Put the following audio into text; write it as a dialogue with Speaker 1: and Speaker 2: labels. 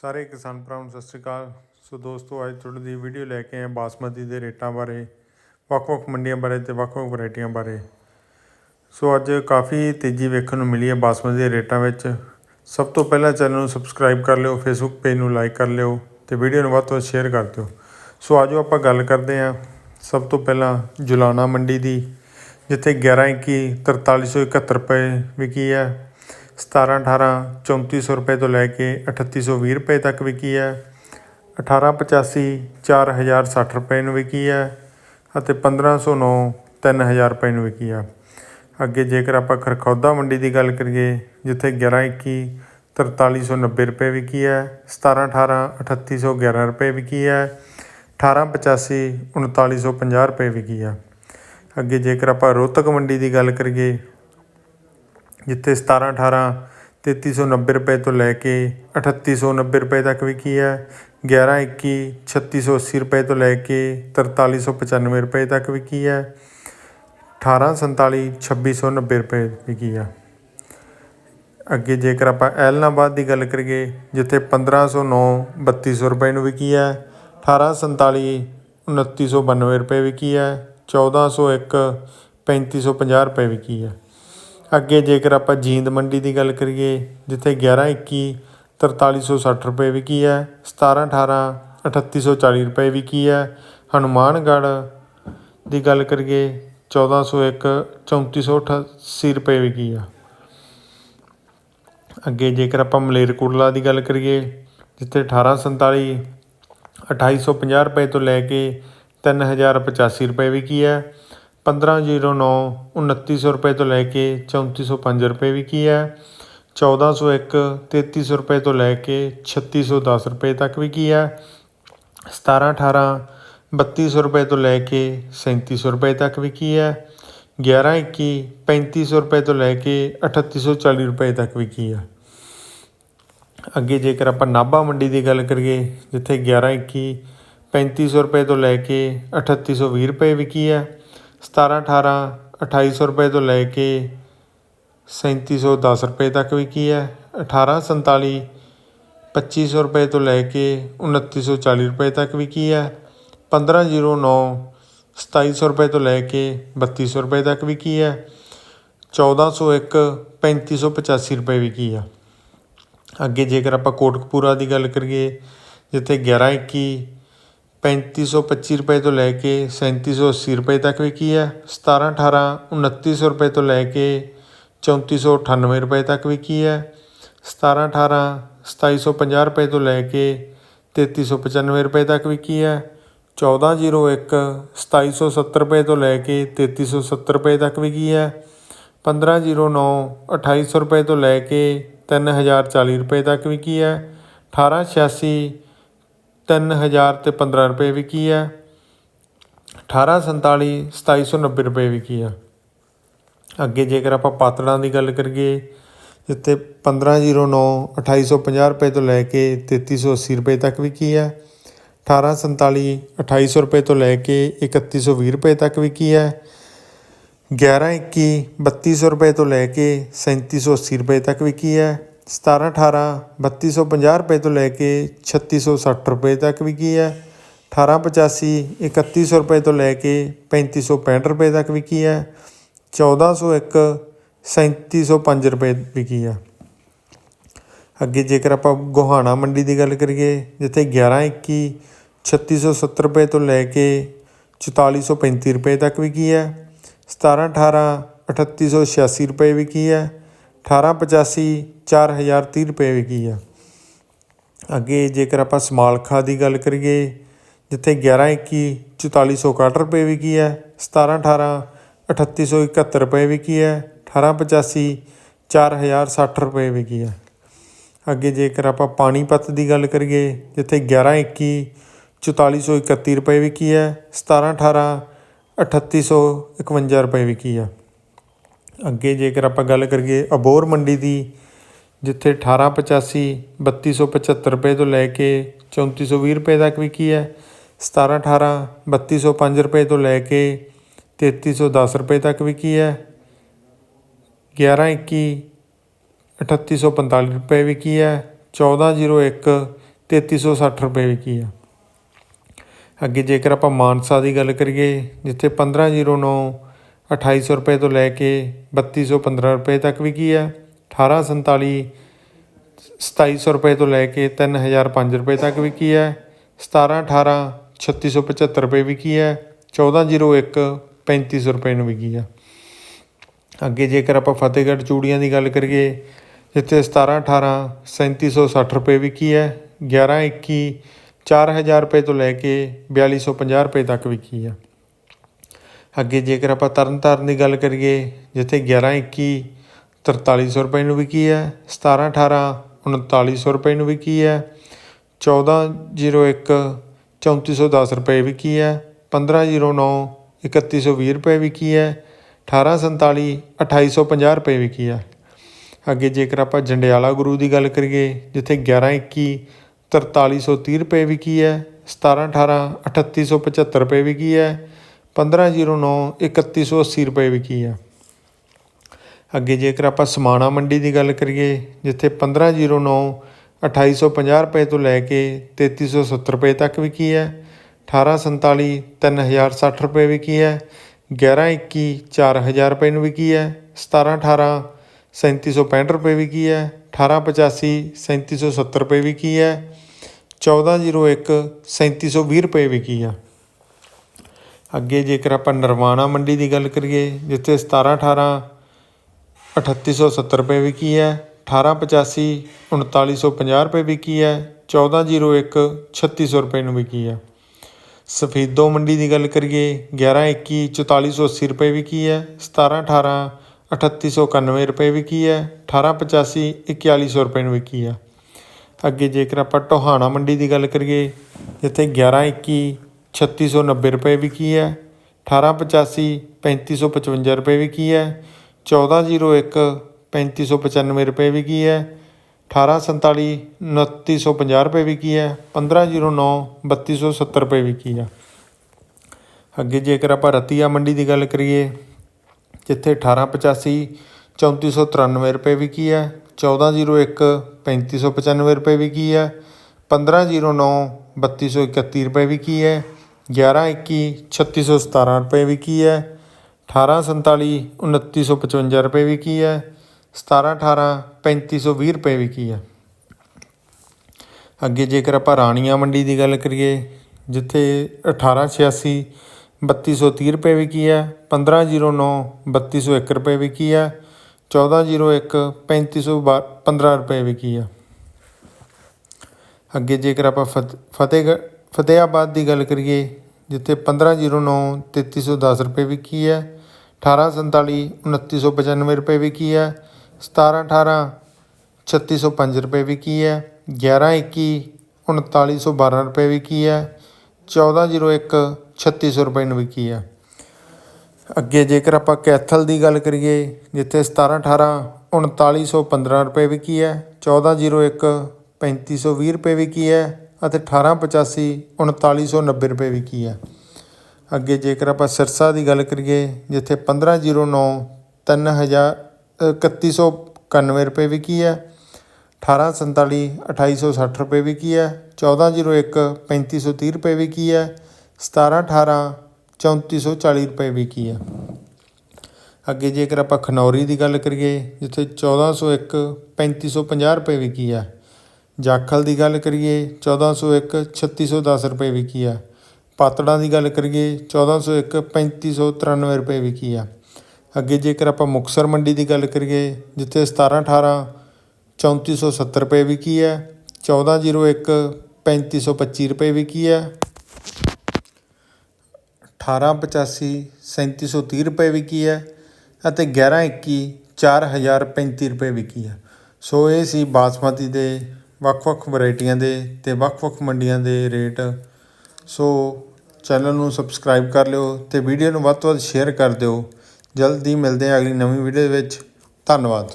Speaker 1: ਸਾਰੇ ਕਿਸਾਨ ਭਰਾਵਾਂ ਨੂੰ ਸਤਿ ਸ੍ਰੀ ਅਕਾਲ। ਸੋ ਦੋਸਤੋ, ਅੱਜ ਤੁਹਾਡੇ ਲਈ ਵੀਡੀਓ ਲੈ ਕੇ ਆਏ ਬਾਸਮਤੀ ਦੇ ਰੇਟਾਂ ਬਾਰੇ, ਵੱਖ-ਵੱਖ ਮੰਡੀਆਂ ਬਾਰੇ ਤੇ ਵੱਖ-ਵੱਖ ਵੈਰਾਈਟੀਆਂ ਬਾਰੇ। ਸੋ ਅੱਜ ਕਾਫੀ ਤੇਜ਼ੀ ਵੇਖਣ ਨੂੰ ਮਿਲੀ ਹੈ ਬਾਸਮਤੀ ਦੇ ਰੇਟਾਂ ਵਿੱਚ। ਸਭ ਤੋਂ ਪਹਿਲਾਂ ਚੈਨਲ ਨੂੰ ਸਬਸਕ੍ਰਾਈਬ ਕਰ ਲਿਓ ਫੇਸਬੁੱਕ ਪੇਜ ਨੂੰ ਲਾਈਕ ਕਰ ਲਿਓ ਤੇ ਵੀਡੀਓ ਨੂੰ ਵੱਧ ਤੋਂ ਵੱਧ ਸ਼ੇਅਰ ਕਰ ਦਿਓ। ਸੋ ਆਜੋ ਆਪਾਂ ਗੱਲ ਕਰਦੇ ਹਾਂ ਸਭ ਤੋਂ ਪਹਿਲਾਂ ਜੁਲਾਨਾ ਮੰਡੀ ਦੀ, ਜਿੱਥੇ 11 21 4371 ਰੁਪਏ ਵਿਕੀ ਹੈ। 17 18 3400 ਰੁਪਏ ਤੋਂ ਲੈ ਕੇ 3820 ਰੁਪਏ ਤੱਕ ਵਿਕੀ ਹੈ। 1885 4060 ਰੁਪਏ ਨੂੰ ਵਿਕੀ ਹੈ ਅਤੇ 1509 3000 ਰੁਪਏ ਨੂੰ ਵਿਕੀ ਹੈ। ਅੱਗੇ ਜੇਕਰ ਆਪਾਂ ਖਰਖੌਦਾ ਮੰਡੀ ਦੀ ਗੱਲ ਕਰੀਏ, ਜਿੱਥੇ 11 21 4390 ਰੁਪਏ ਵਿਕੀ ਹੈ 17 18 3811 ਰੁਪਏ ਵਿਕੀ ਹੈ 1885 3950 ਰੁਪਏ ਵਿਕੀ ਹੈ। ਅੱਗੇ ਜੇਕਰ ਆਪਾਂ ਰੋਹਤਕ ਮੰਡੀ ਦੀ ਗੱਲ ਕਰੀਏ ਜਿੱਥੇ 17 18 3390 ਰੁਪਏ ਤੋਂ ਲੈ ਕੇ 3890 ਰੁਪਏ ਤੱਕ ਵਿਕੀ ਹੈ 11 21 3680 ਰੁਪਏ ਤੋਂ ਲੈ ਕੇ 4395 ਰੁਪਏ ਤੱਕ ਵਿਕੀ ਹੈ 18 47 2690 ਰੁਪਏ ਵਿਕੀ ਹੈ। ਅੱਗੇ ਜੇਕਰ ਆਪਾਂ ਐਲਨਾਬਾਦ ਦੀ ਗੱਲ ਕਰੀਏ, ਜਿੱਥੇ 1509 3200 ਰੁਪਏ ਨੂੰ ਵਿਕੀ ਹੈ 1847 2992 ਰੁਪਏ ਵਿਕੀ ਹੈ 1401 3550 ਰੁਪਏ ਵਿਕੀ ਹੈ। ਅੱਗੇ ਜੇਕਰ ਆਪਾਂ ਜੀਂਦ ਮੰਡੀ ਦੀ ਗੱਲ ਕਰੀਏ, ਜਿੱਥੇ 11 21 4360 ਰੁਪਏ ਵਿਕੀ ਹੈ 17 18 3840 ਰੁਪਏ ਵਿਕੀ ਹੈ, ਹਨੂੰਮਾਨਗੜ੍ਹ ਦੀ ਗੱਲ ਕਰੀਏ 1401 3488 ਰੁਪਏ ਵਿਕੀ ਆ। ਅੱਗੇ ਜੇਕਰ ਆਪਾਂ ਮਲੇਰਕੋਟਲਾ ਦੀ ਗੱਲ ਕਰੀਏ, ਜਿੱਥੇ 1847 2850 ਰੁਪਏ ਤੋਂ ਲੈ ਕੇ 3085 ਰੁਪਏ ਵਿਕੀ ਹੈ 1509 2900 ਰੁਪਏ ਤੋਂ ਲੈ ਕੇ 3405 ਰੁਪਏ ਵਿਕੀ ਹੈ। 1401 3300 ਰੁਪਏ ਤੋਂ ਲੈ ਕੇ 3610 ਰੁਪਏ ਤੱਕ ਵਿਕੀ ਹੈ। 17 18 3200 ਰੁਪਏ ਤੋਂ ਲੈ ਕੇ ਸੈਂਤੀ ਸੌ ਰੁਪਏ ਤੱਕ ਵਿਕੀ ਹੈ। 11 21 3500 ਰੁਪਏ ਤੋਂ ਲੈ ਕੇ 3840 ਰੁਪਏ ਤੱਕ ਵਿਕੀ ਹੈ। ਅੱਗੇ ਜੇਕਰ ਆਪਾਂ ਨਾਭਾ ਮੰਡੀ ਦੀ ਗੱਲ ਕਰੀਏ, ਜਿੱਥੇ 11 21 3500 ਰੁਪਏ ਤੋਂ ਲੈ ਕੇ 3820 ਰੁਪਏ ਵਿਕੀ ਹੈ। 17 18 2800 ਰੁਪਏ ਤੋਂ ਲੈ ਕੇ 3710 ਰੁਪਏ ਤੱਕ ਵਿਕੀ ਹੈ? 18 47 2500 ਰੁਪਏ ਤੋਂ ਲੈ ਕੇ 2940 ਰੁਪਏ ਤੱਕ ਵਿਕੀ ਹੈ? 1509 2700 ਰੁਪਏ ਤੋਂ ਲੈ ਕੇ ਬੱਤੀ ਸੌ ਰੁਪਏ ਤੱਕ ਵਿਕੀ ਹੈ? 1401 3585 ਰੁਪਏ ਵਿਕੀ ਆ? ਅੱਗੇ ਜੇਕਰ ਆਪਾਂ ਕੋਟਕਪੂਰਾ ਦੀ ਗੱਲ ਕਰੀਏ, ਜਿੱਥੇ ਗਿਆਰ੍ਹਾਂ ਇੱਕੀ ਪੈਂਤੀ ਸੌ ਪੱਚੀ ਰੁਪਏ ਤੋਂ ਲੈ ਕੇ 3780 ਰੁਪਏ ਤੱਕ ਵਿਕੀ ਹੈ। 17 18 2900 ਰੁਪਏ ਤੋਂ ਲੈ ਕੇ 3498 ਰੁਪਏ ਤੱਕ ਵਿਕੀ ਹੈ। 17 18 2750 ਰੁਪਏ ਤੋਂ ਲੈ ਕੇ 3395 ਰੁਪਏ ਤੱਕ ਵਿਕੀ ਹੈ। 1401 2770 ਰੁਪਏ ਤੋਂ ਲੈ ਕੇ 3370 ਰੁਪਏ ਤੱਕ ਵਿਕੀ ਹੈ। 1509 2800 ਰੁਪਏ ਤੋਂ ਲੈ ਕੇ 3040 ਰੁਪਏ ਤੱਕ ਵਿਕੀ ਹੈ। ਅਠਾਰਾਂ ਛਿਆਸੀ ਤਿੰਨ ਹਜ਼ਾਰ ਅਤੇ ਪੰਦਰਾਂ ਰੁਪਏ ਵਿਕੀ ਹੈ? 1847 2790 ਰੁਪਏ ਵਿਕੀ ਹੈ ਅੱਗੇ ਜੇਕਰ ਆਪਾਂ ਪਾਤੜਾਂ ਦੀ ਗੱਲ ਕਰੀਏ, ਜਿੱਥੇ 1509 2850 ਰੁਪਏ ਤੋਂ ਲੈ ਕੇ 3380 ਰੁਪਏ ਤੱਕ ਵਿਕੀ ਹੈ? 1847 2800 ਰੁਪਏ ਤੋਂ ਲੈ ਕੇ 3120 ਰੁਪਏ ਤੱਕ ਵਿਕੀ ਹੈ? 11 21 3200 ਰੁਪਏ ਤੋਂ ਲੈ ਕੇ 3780 ਰੁਪਏ ਤੱਕ ਵਿਕੀ ਹੈ? 17 18 3250 ਰੁਪਏ ਤੋਂ ਲੈ ਕੇ 3660 ਰੁਪਏ ਤੱਕ ਵਿਕੀ ਹੈ। 1885 3100 ਰੁਪਏ ਤੋਂ ਲੈ ਕੇ 3565 ਰੁਪਏ ਤੱਕ ਵਿਕੀ ਹੈ। 1401 3705 ਰੁਪਏ ਵਿਕੀ ਹੈ। ਅੱਗੇ ਜੇਕਰ ਆਪਾਂ ਗੋਹਾਣਾ ਮੰਡੀ ਦੀ ਗੱਲ ਕਰੀਏ, ਜਿੱਥੇ 11 21 3670 ਰੁਪਏ ਤੋਂ ਲੈ ਕੇ 4435 ਰੁਪਏ ਤੱਕ ਵਿਕੀ ਹੈ। 17 18 3886 ਰੁਪਏ ਵਿਕੀ ਹੈ। 1885 4030 ਰੁਪਏ ਵਿਕੀ ਆ। ਅੱਗੇ ਜੇਕਰ ਆਪਾਂ ਸਮਾਲਖਾ ਦੀ ਗੱਲ ਕਰੀਏ, ਜਿੱਥੇ 11 21 4461 ਰੁਪਏ ਵਿਕੀ ਹੈ 17 18 3871 ਰੁਪਏ ਵਿਕੀ ਹੈ 1885 4060 ਰੁਪਏ ਵਿਕੀ ਹੈ ਅੱਗੇ ਜੇਕਰ ਆਪਾਂ ਪਾਣੀਪਤ ਦੀ ਗੱਲ ਕਰੀਏ, ਜਿੱਥੇ 11 21 4431 ਰੁਪਏ ਵਿਕੀ ਹੈ 17 18 3851 ਰੁਪਏ ਵਿਕੀ ਹੈ ਅੱਗੇ ਜੇਕਰ ਆਪਾਂ ਗੱਲ ਕਰੀਏ ਅਬੋਰ ਮੰਡੀ ਦੀ, ਜਿੱਥੇ 1885 3275 ਰੁਪਏ ਤੋਂ ਲੈ ਕੇ 3420 ਰੁਪਏ ਤੱਕ ਵਿਕੀ ਹੈ 17 18 3205 ਰੁਪਏ ਤੋਂ ਲੈ ਕੇ 3310 ਰੁਪਏ ਤੱਕ ਵਿਕੀ ਹੈ 11 21 3845 ਰੁਪਏ ਵਿਕੀ ਹੈ 1401 3360 ਰੁਪਏ ਵਿਕੀ ਹੈ। ਅੱਗੇ ਜੇਕਰ ਆਪਾਂ ਮਾਨਸਾ ਦੀ ਗੱਲ ਕਰੀਏ, ਜਿੱਥੇ 1509 2800 ਰੁਪਏ ਤੋਂ ਲੈ ਕੇ 3215 ਰੁਪਏ ਤੱਕ ਵਿਕੀ ਆ 1847 2700 ਰੁਪਏ ਤੋਂ ਲੈ ਕੇ 3005 ਰੁਪਏ ਤੱਕ ਵਿਕੀ ਹੈ। 1718 3675 ਰੁਪਏ ਵਿਕੀ ਹੈ। 1401 3500 ਰੁਪਏ ਨੂੰ ਵਿਕੀ ਆ ਅੱਗੇ ਜੇਕਰ ਆਪਾਂ ਫਤਿਹਗੜ੍ਹ ਚੂੜੀਆਂ ਦੀ ਗੱਲ ਕਰੀਏ, ਜਿੱਥੇ 1718 3760 ਰੁਪਏ ਵਿਕੀ ਹੈ। 1121 4000 ਰੁਪਏ ਤੋਂ ਲੈ ਕੇ 4250 ਰੁਪਏ ਤੱਕ ਵਿਕੀ ਆ ਅੱਗੇ ਜੇਕਰ ਆਪਾਂ ਤਰਨਤਾਰਨ ਦੀ ਗੱਲ ਕਰੀਏ, ਜਿੱਥੇ 1121 4300 ਰੁਪਏ ਨੂੰ ਵਿਕੀ ਹੈ 1718 3900 ਰੁਪਏ ਨੂੰ ਵਿਕੀ ਹੈ 1401 3410 ਰੁਪਏ ਵਿਕੀ ਹੈ 1509 3120 ਰੁਪਏ ਵਿਕੀ ਹੈ 1847 2850 ਰੁਪਏ ਵਿਕੀ ਹੈ। ਅੱਗੇ ਜੇਕਰ ਆਪਾਂ ਜੰਡਿਆਲਾ ਗੁਰੂ ਦੀ ਗੱਲ ਕਰੀਏ, ਜਿੱਥੇ 1121 4330 ਰੁਪਏ ਵਿਕੀ ਹੈ 1718 3875 ਰੁਪਏ ਵਿਕੀ ਹੈ 1509 3180 ਰੁਪਏ ਵਿਕੀ ਹੈ ਅੱਗੇ ਜੇਕਰ ਆਪਾਂ ਸਮਾਣਾ ਮੰਡੀ ਦੀ ਗੱਲ ਕਰੀਏ, ਜਿੱਥੇ 1509 2850 ਰੁਪਏ ਤੋਂ ਲੈ ਕੇ 3370 ਰੁਪਏ ਤੱਕ ਵਿਕੀ ਹੈ 1847 3060 ਰੁਪਏ ਵਿਕੀ ਹੈ 1121 4000 ਰੁਪਏ ਨੂੰ ਵਿਕੀ ਹੈ 1718 3765 ਰੁਪਏ ਵਿਕੀ ਹੈ 1885 3770 ਰੁਪਏ ਵਿਕੀ ਹੈ 1401 3720 ਰੁਪਏ ਵਿਕੀ ਆ। ਅੱਗੇ ਜੇਕਰ ਆਪਾਂ ਨਰਵਾਣਾ ਮੰਡੀ ਦੀ ਗੱਲ ਕਰੀਏ, ਜਿੱਥੇ 1718 3870 ਰੁਪਏ ਵਿਕੀ ਹੈ 1885 3950 ਰੁਪਏ ਵਿਕੀ ਹੈ 1401 3600 ਰੁਪਏ ਨੂੰ ਵਿਕੀ ਹੈ। ਸਫੀਦੋ ਮੰਡੀ ਦੀ ਗੱਲ ਕਰੀਏ 1121 4480 ਰੁਪਏ ਵਿਕੀ ਹੈ 1718 3891 ਰੁਪਏ ਵਿਕੀ ਹੈ 1885 4100 ਰੁਪਏ ਨੂੰ ਵਿਕੀ ਹੈ। ਅੱਗੇ ਜੇਕਰ ਆਪਾਂ ਟੋਹਾਣਾ ਮੰਡੀ ਦੀ ਗੱਲ ਕਰੀਏ, ਜਿੱਥੇ 1121 3690 ਰੁਪਏ ਵਿਕੀ ਹੈ? 1885 3555 ਰੁਪਏ ਵਿਕੀ ਹੈ? 1401 3595 ਰੁਪਏ ਵਿਕੀ ਹੈ? 1847 2950 ਰੁਪਏ ਵਿਕੀ ਹੈ? 1509 3270 ਰੁਪਏ ਵਿਕੀ ਹੈ ਅੱਗੇ ਜੇਕਰ ਆਪਾਂ ਰਤੀਆ ਮੰਡੀ ਦੀ ਗੱਲ ਕਰੀਏ, ਜਿੱਥੇ 1885 3493 ਰੁਪਏ ਵਿਕੀ ਹੈ? 1401 3595 ਰੁਪਏ ਵਿਕੀ ਹੈ? 1509 3231 ਰੁਪਏ ਵਿਕੀ ਹੈ? 1121 3617 ਰੁਪਏ ਵਿਕੀ ਹੈ? 1847 2955 ਰੁਪਏ ਵਿਕੀ ਹੈ? 1718 3520 ਰੁਪਏ ਵਿਕੀ ਹੈ? ਅੱਗੇ ਜੇਕਰ ਆਪਾਂ ਰਾਣੀਆਂ ਮੰਡੀ ਦੀ ਗੱਲ ਕਰੀਏ, ਜਿੱਥੇ 1886 3230 ਰੁਪਏ ਵਿਕੀ ਹੈ? 1509 3201 ਰੁਪਏ ਵਿਕੀ ਹੈ? 1401 3515 ਰੁਪਏ ਵਿਕੀ ਹੈ? ਅੱਗੇ ਜੇਕਰ ਆਪਾਂ ਫਤ- ਫਤਿਹਗੜ੍ਹ ਫਤਿਆਬਾਦ ਦੀ ਗੱਲ ਕਰੀਏ, ਜਿੱਥੇ 1509 3310 ਰੁਪਏ ਵਿਕੀ ਹੈ 1847 2995 ਰੁਪਏ ਵਿਕੀ ਹੈ 1718 3605 ਰੁਪਏ ਵਿਕੀ ਹੈ 1121 3912 ਰੁਪਏ ਵਿਕੀ ਹੈ 1401 3600 ਰੁਪਏ ਨੂੰ ਵਿਕੀ ਹੈ। ਅੱਗੇ ਜੇਕਰ ਆਪਾਂ ਕੈਥਲ ਦੀ ਗੱਲ ਕਰੀਏ, ਜਿੱਥੇ 1718 3915 ਰੁਪਏ ਵਿਕੀ ਹੈ 1401 3520 ਰੁਪਏ ਵਿਕੀ ਹੈ ਅਤੇ 1885 3990 ਰੁਪਏ ਵਿਕੀ ਹੈ ਅੱਗੇ ਜੇਕਰ ਆਪਾਂ ਸਿਰਸਾ ਦੀ ਗੱਲ ਕਰੀਏ, ਜਿੱਥੇ 1509 3000 3191 ਰੁਪਏ ਵਿਕੀ ਹੈ 1847 2860 ਰੁਪਏ ਵਿਕੀ ਹੈ 1401 3530 ਰੁਪਏ ਵਿਕੀ ਹੈ 1718 3440 ਰੁਪਏ ਵਿਕੀ ਹੈ ਅੱਗੇ ਜੇਕਰ ਆਪਾਂ ਖਨੌਰੀ ਦੀ ਗੱਲ ਕਰੀਏ, ਜਿੱਥੇ 1401 3550 ਰੁਪਏ ਵਿਕੀ ਹੈ ਜਾਖਲ ਦੀ ਗੱਲ ਕਰੀਏ 1401 3610 ਰੁਪਏ ਵਿਕੀ ਆ। ਪਾਤੜਾਂ ਦੀ ਗੱਲ ਕਰੀਏ 1401 3593 ਰੁਪਏ ਵਿਕੀ ਆ। ਅੱਗੇ ਜੇਕਰ ਆਪਾਂ ਮੁਕਸਰ ਮੰਡੀ ਦੀ ਗੱਲ ਕਰੀਏ, ਜਿੱਥੇ 1718 3470 ਰੁਪਏ ਵਿਕੀ ਹੈ 1401 3525 ਰੁਪਏ ਵਿਕੀ ਹੈ 1885 3730 ਰੁਪਏ ਵਿਕੀ ਹੈ ਅਤੇ 1121 4035 ਰੁਪਏ ਵਿਕੀ ਆ। ਸੋ ਇਹ ਸੀ ਬਾਸਮਤੀ ਦੇ ਵੱਖ-ਵੱਖ ਵਰਾਇਟੀਆਂ ਦੇ ਅਤੇ ਵੱਖ-ਵੱਖ ਮੰਡੀਆਂ ਦੇ ਰੇਟ। ਸੋ ਚੈਨਲ ਨੂੰ ਸਬਸਕ੍ਰਾਈਬ ਕਰ ਲਿਓ ਅਤੇ ਵੀਡੀਓ ਨੂੰ ਵੱਧ ਤੋਂ ਵੱਧ ਸ਼ੇਅਰ ਕਰ ਦਿਓ। ਜਲਦੀ ਮਿਲਦੇ ਹਾਂ ਅਗਲੀ ਨਵੀਂ ਵੀਡੀਓ ਵਿੱਚ। ਧੰਨਵਾਦ।